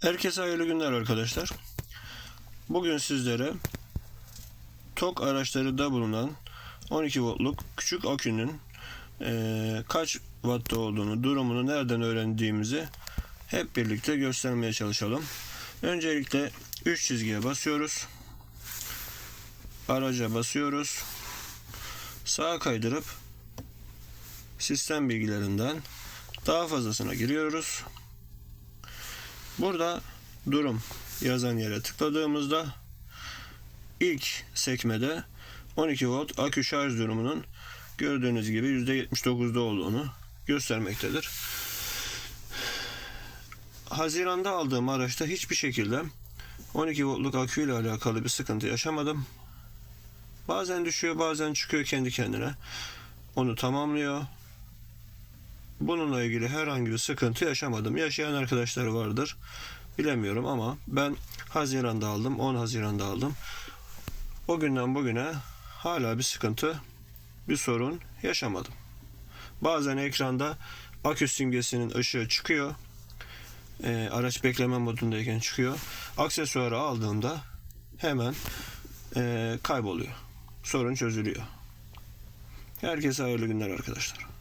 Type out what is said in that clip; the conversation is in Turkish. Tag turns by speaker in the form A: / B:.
A: Herkese hayırlı günler arkadaşlar. Bugün sizlere TOK araçlarında bulunan 12 voltluk küçük akünün eee, kaç wattta olduğunu, durumunu nereden öğrendiğimizi hep birlikte göstermeye çalışalım. Öncelikle 3 çizgiye basıyoruz. Araca basıyoruz. Sağa kaydırıp sistem bilgilerinden daha fazlasına giriyoruz. Burada durum yazan yere tıkladığımızda ilk sekmede 12 volt akü şarj durumunun gördüğünüz gibi %79'da olduğunu göstermektedir. Haziranda aldığım araçta hiçbir şekilde 12 voltluk akü ile alakalı bir sıkıntı yaşamadım. Bazen düşüyor bazen çıkıyor kendi kendine. Onu tamamlıyor. Bununla ilgili herhangi bir sıkıntı yaşamadım. Yaşayan arkadaşlar vardır. Bilemiyorum ama ben Haziran'da aldım. 10 Haziran'da aldım. O günden bugüne hala bir sıkıntı, bir sorun yaşamadım. Bazen ekranda akü simgesinin ışığı çıkıyor. Ee, araç bekleme modundayken çıkıyor. Aksesuarı aldığımda hemen ee, kayboluyor. Sorun çözülüyor. Herkese hayırlı günler arkadaşlar.